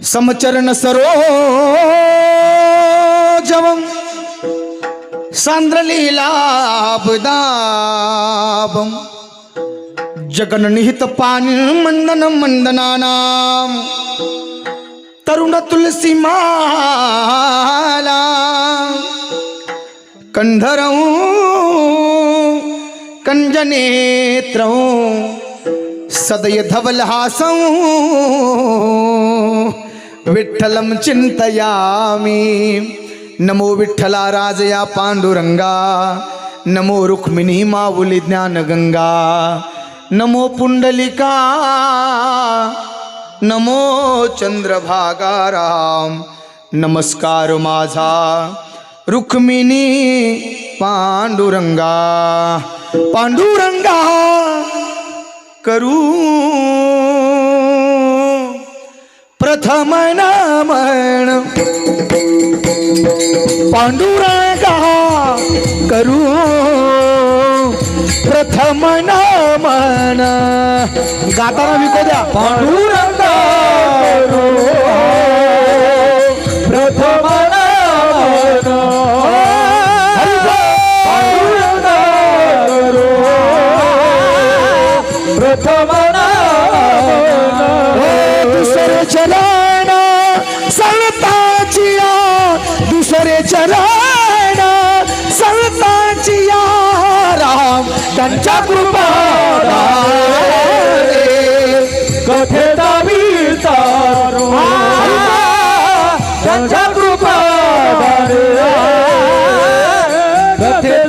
समचरण सरो जवम सांद्रलीलाबदाबम जगननिहित पाणी मंदन मंदनाना तरुण तुलसी माला। कंधर कंजनेत्र सदय धवलहासौ विठ्ठलं चिन्तयामि नमो विठ्ठला राजया पांडुरंगा। नमो रुक्मिणी माऊली ज्ञानगंगा। नमो पुंडलिका। नमो चंद्रभागाराम नमस्कार माझा रुक्मिणी पांडुरंगा। पांडुरंगा करू। प्रथम नामण पांडुरंगा करू। प्रथम नामन। गाताना विको द्या। पांडुरंगा करू। प्रथम पांडुरंगा करू। प्रथम संतांचिया दुसरे चरण संतांचिया राम त्यांच्या कृपा कथे दाविता त्यांच्या कृपा कथे